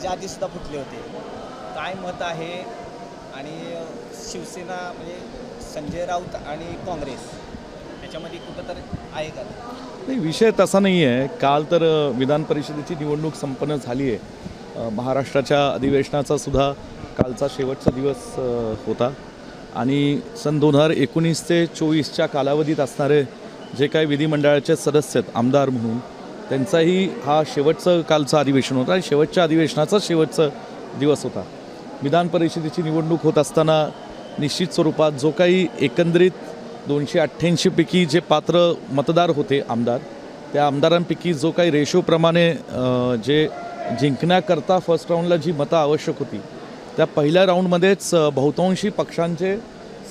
ह्याच्या आधीसुद्धा फुटले होते. काय मत आहे? आणि शिवसेना म्हणजे संजय राऊत आणि काँग्रेस याच्यामध्ये कुठं तर आहे का? नाही विषय तसा नाही आहे काल तर विधान परिषदेची निवडणूक संपन्न झाली आहे महाराष्ट्राच्या अधिवेशनाचा सुद्धा कालचा शेवटचा दिवस होता. आणि सन दोन हजार एकोणीस ते चोवीसच्या कालावधीत असणारे जे काही विधिमंडळाचे सदस्य आहेत आमदार म्हणून त्यांचाही हा शेवटचं कालचं अधिवेशन होता आणि शेवटच्या अधिवेशनाचा शेवटचा दिवस होता. विधान परिषदेची निवडणूक होत असताना निश्चित स्वरूपात जो काही एकंदरीत दोनशे अठ्ठ्याऐंशीपैकी जे पात्र मतदार होते आमदार त्या आमदारांपैकी जो काही रेशोप्रमाणे जे जिंकण्याकरता फर्स्ट राऊंडला जी मतं आवश्यक होती त्या पहिल्या राऊंडमध्येच बहुतांशी पक्षांचे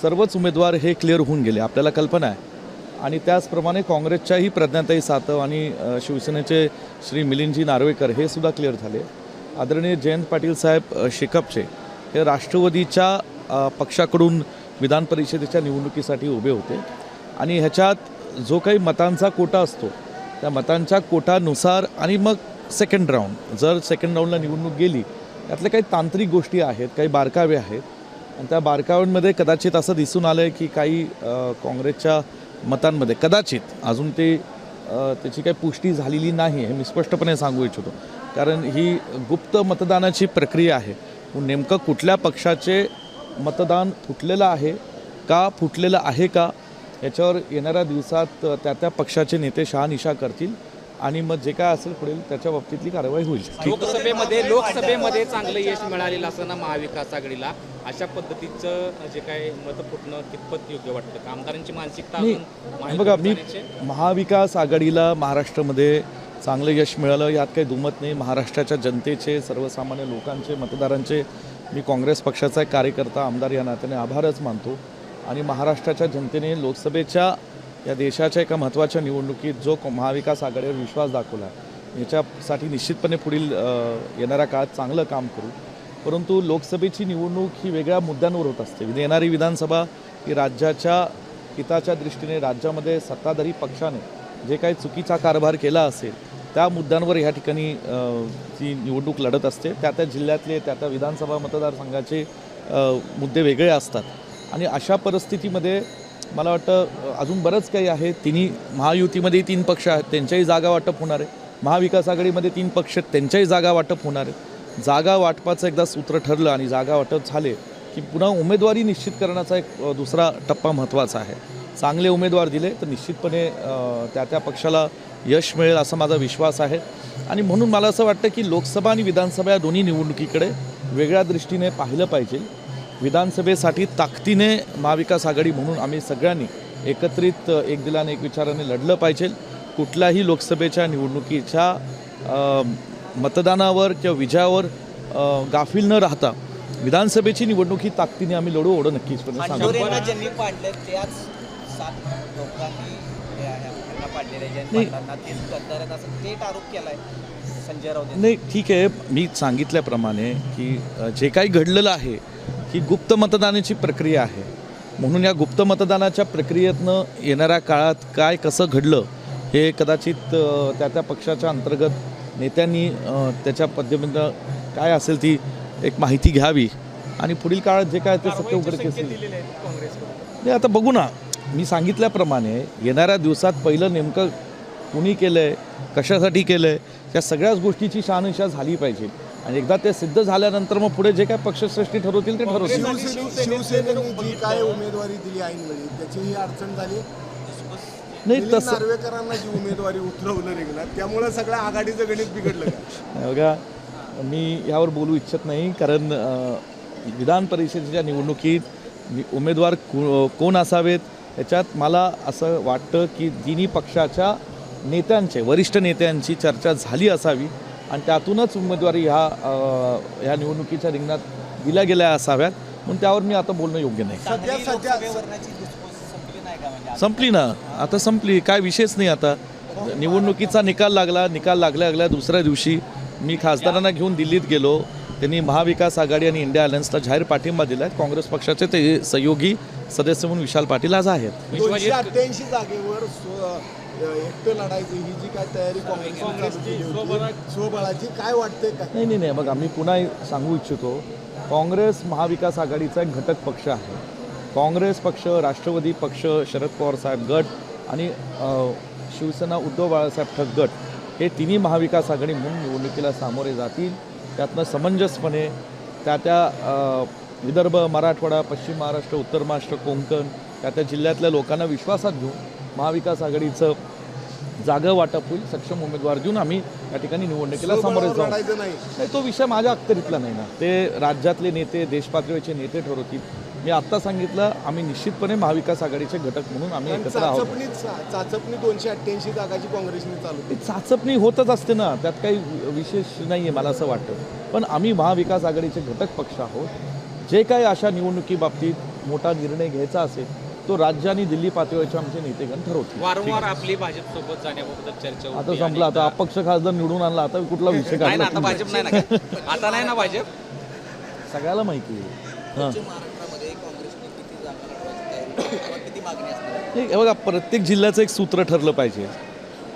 सर्वच उमेदवार हे क्लिअर होऊन गेले. आपल्याला कल्पना आहे. आणि त्याचप्रमाणे काँग्रेसच्याही प्रज्ञाताई सातव आणि शिवसेनेचे श्री मिलिंदजी नार्वेकर हे सुद्धा क्लिअर झाले. आदरणीय जयंत पाटील साहेब अ, हे राष्ट्रवादीच्या पक्षाकडून विधान परिषदेच्या निवडणुकीसाठी उभे होते. आणि ह्याच्यात जो काही मतांचा कोटा असतो त्या मतांच्या कोटानुसार आणि मग सेकंड राऊंड जर सेकंड राऊंडला निवडणूक गेली त्यातल्या काही तांत्रिक गोष्टी आहेत काही बारकावे आहेत. आणि त्या बारकाव्यांमध्ये कदाचित असं दिसून आलं आहे की काही काँग्रेसच्या मतांमध्ये कदाचित अजून ते त्याची काही पुष्टी झालेली नाही हे मी स्पष्टपणे सांगू इच्छितो. कारण ही गुप्त मतदानाची प्रक्रिया आहे. नेमकं कुठल्या पक्षाचे मतदान फुटलेलं आहे का फुटलेलं आहे का याच्यावर येणाऱ्या दिवसात त्या त्या पक्षाचे नेते शहानिशा करतील आणि मग जे काय असेल पुढील त्याच्या बाबतीतली कारवाई होईल. लोकसभेमध्ये लोकसभेमध्ये चांगलं यश मिळालेलं असताना महाविकास आघाडीला अशा पद्धतीचं जे काय मत फुटणं कितपत योग्य वाटतं? आमदारांची मानसिकता बघा मी महाविकास आघाडीला महाराष्ट्रामध्ये चांगलं यश मिळालं यात काही दुमत नाही. महाराष्ट्राच्या जनतेचे सर्वसामान्य लोकांचे मतदारांचे मी काँग्रेस पक्षाचा एक कार्यकर्ता आमदार या नात्याने आभारच मानतो. आणि महाराष्ट्राच्या जनतेने लोकसभेच्या या देशाच्या एका महत्त्वाच्या निवडणुकीत जो महाविकास आघाडीवर विश्वास दाखवला याच्यासाठी निश्चितपणे पुढील येणाऱ्या काळात चांगलं काम करू. परंतु लोकसभेची निवडणूक ही वेगळ्या मुद्द्यांवर होत असते. म्हणजे येणारी विधानसभा ही राज्याच्या हिताच्या दृष्टीने राज्यामध्ये सत्ताधारी पक्षाने जे काही चुकीचा कारभार केला असेल त्या मुद्द्यांवर ह्या ठिकाणी ती निवडणूक लढत असते त्या त्या जिल्ह्यातले त्या त्या विधानसभा मतदारसंघाचे मुद्दे वेगळे असतात. आणि अशा परिस्थितीमध्ये मला वाटतं अजून बरंच काही आहे. तिन्ही महायुतीमध्ये तीन पक्ष आहेत त्यांच्याही जागा वाटप होणार आहे. महाविकास आघाडीमध्ये तीन पक्ष आहेत त्यांच्याही जागा वाटप होणार आहे. जागा वाटपाचं एकदा सूत्र ठरलं आणि जागा वाटप झाले की पुन्हा उमेदवारी निश्चित करण्याचा एक दुसरा टप्पा महत्त्वाचा आहे. चांगले उमेदवार दिले तर निश्चितपणे त्या त्या पक्षाला यश मिळेल असा माझा विश्वास आहे. आणि म्हणून मला असं वाटतं की लोकसभा आणि विधानसभा या दोन्ही निवडणुकीकडे वेगळ्या दृष्टीने पाहिलं पाहिजे. विधानसभेसाठी ताकदीने महाविकास आघाडी म्हणून आम्ही सगळ्यांनी एकत्रित एक दिलाने एक विचाराने लढलं पाहिजे. कुठल्याही लोकसभेच्या निवडणुकीच्या मतदानावर किंवा विजयावर गाफील न राहता विधानसभेची निवडणूक ही ताकदीने आम्ही लढू एवढं नक्कीच जयंत नाही. ठीक आहे. मी सांगितल्याप्रमाणे की जे काही घडलेलं आहे ही गुप्त मतदानाची प्रक्रिया आहे. म्हणून या गुप्त मतदानाच्या प्रक्रियेतनं येणाऱ्या काळात काय कसं घडलं हे कदाचित त्या त्या पक्षाच्या अंतर्गत नेत्यांनी त्याच्या पद्धतीनं काय असेल ती एक माहिती घ्यावी. आणि पुढील काळात जे काय ते सत्य आहेत काँग्रेसकडून. नाही आता बघू ना. मी सांगितल्याप्रमाणे येणाऱ्या दिवसात पहिलं नेमकं कुणी केलं आहे कशासाठी केलं आहे त्या सगळ्याच गोष्टीची शहानिशा झाली पाहिजे. आणि एकदा ते सिद्ध झाल्यानंतर मग पुढे जे काय पक्षश्रेष्ठी ठरवतील ते ठरवतील. शिवसेने शिवसेनेने जी काय उमेदवारी दिली ऐनवेळी त्याची ही अडचण झाली. नाही मिलिंद तसं नार्वेकरांना जी उमेदवारी उतरवलं रिंगणात त्यामुळे सगळ्या आघाडीचं गणित बिघडलं का? नाही बघा मी यावर बोलू इच्छित नाही कारण अ, विधान परिषदेच्या निवडणुकीत नि- उमेदवार को कोण असावेत याच्यात मला असं वाटतं की तिन्ही पक्षाच्या नेत्यांचे वरिष्ठ नेत्यांची चर्चा झाली असावी आणि त्यातूनच उमेदवारी ह्या अ, ह्या निवडणुकीच्या रिंगणात दिल्या गेल्या असाव्यात. म्हणून त्यावर मी आता बोलणं योग्य नाही. सध्या- सध्या- संपली ना. आता संपली. काय विषयच नाही आता. निवडणुकीचा निकाल लागला. निकाल लागल्या लागल्या दुसऱ्या दिवशी मी खासदारांना घेऊन दिल्लीत गेलो. त्यांनी महाविकास आघाडी आणि इंडिया अलायन्सला जाहीर पाठिंबा दिला. आहे काँग्रेस पक्षाचे ते सहयोगी सदस्य म्हणून विशाल पाटील आज आहेत. अठ्ठ्याऐंशी जागेवर एकटं लढायचं ही जी काय तयारी स्वबळाची. काय नाही नाही नाही. बघा मी पुन्हा सांगू इच्छितो. काँग्रेस महाविकास आघाडीचा एक घटक पक्ष आहे. काँग्रेस पक्ष राष्ट्रवादी पक्ष शरद पवार साहेब गट आणि शिवसेना उद्धव बाळासाहेब ठक गट हे तिन्ही महाविकास आघाडी म्हणून निवडणुकीला सामोरे जातील. त्यातनं समंजसपणे त्या त्या विदर्भ मराठवाडा पश्चिम महाराष्ट्र उत्तर महाराष्ट्र कोंकण त्या त्या जिल्ह्यातल्या लोकांना विश्वासात घेऊन महाविकास आघाडीचं जागा वाटप होईल सक्षम उमेदवार देऊन आम्ही या ठिकाणी निवडणुकीला सामोरे जाऊ. नाही. तो विषय माझ्या अखत्यारीतला नाही ना. ते राज्यातले नेते देशपातळीचे नेते ठरवतील. मी आत्ता सांगितलं आम्ही निश्चितपणे महाविकास आघाडीचे घटक म्हणून आम्ही एकत्र आहोत. चाचपणी चाचपणी दोनशे अठ्ठ्याऐंशी जागाची काँग्रेसने चालू ती चाचपणी होतच असते ना त्यात काही विशेष नाही आहे मला असं वाटतं. पण आम्ही महाविकास आघाडीचे घटक पक्ष आहोत. जे काही अशा निवडणुकीबाबतीत मोठा निर्णय घ्यायचा असेल तो राज्य आणि दिल्ली पातळीवरचे आमचे नेतेगण ठरवतील. वारंवार आपली भाजपसोबत जाण्याबाबत चर्चा आता संपलं आता अपक्ष खासदार निवडून आणला आता कुठला विषय नाही ना काढला आता भाजप नाही ना? आता नाही ना भाजप? सगळ्याला माहिती आहे. महाराष्ट्रामध्ये काँग्रेसने किती जागा लढवायची तयारी किंवा किती मागणी असणार हे बघा प्रत्येक जिल्ह्याचं एक सूत्र ठरलं पाहिजे.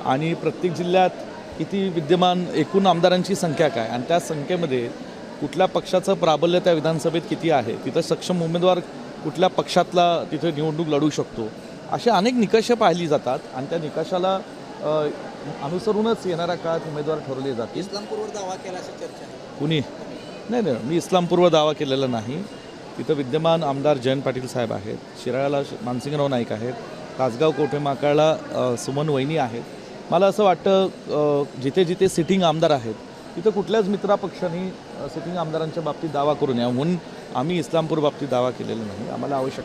आणि प्रत्येक जिल्ह्यात किती विद्यमान एकूण आमदारांची संख्या काय? आणि त्या संख्येमध्ये कुठल्या पक्षाचं प्राबल्य त्या विधानसभेत किती आहे? तिथं सक्षम उमेदवार कुठल्या पक्षातला तिथे निवडणूक लढू शकतो. असे अनेक निकष पाहिली जातात आणि त्या निकषाला अनुसरूनच येणाऱ्या काळात उमेदवार ठरवले जातील. इस्लामपूरवर दावा केला अशी चर्चा कुणी? नाही नाही. मी इस्लामपूर्व दावा केलेला नाही. तिथं विद्यमान आमदार जयंत पाटील साहेब आहेत. शिराळ्याला मानसिंगराव नाईक आहेत. तासगाव कोठे माकाळला सुमन वहिनी आहेत. मला असं वाटतं जिथे जिथे सिटिंग आमदार आहेत तिथं कुठल्याच मित्रापक्षांनी सिटिंग आमदारांच्या बाबतीत दावा करू नये. म्हणून आम्ही इस्लामपूर बाबतीत दावा केलेला नाही. आम्हाला आवश्यक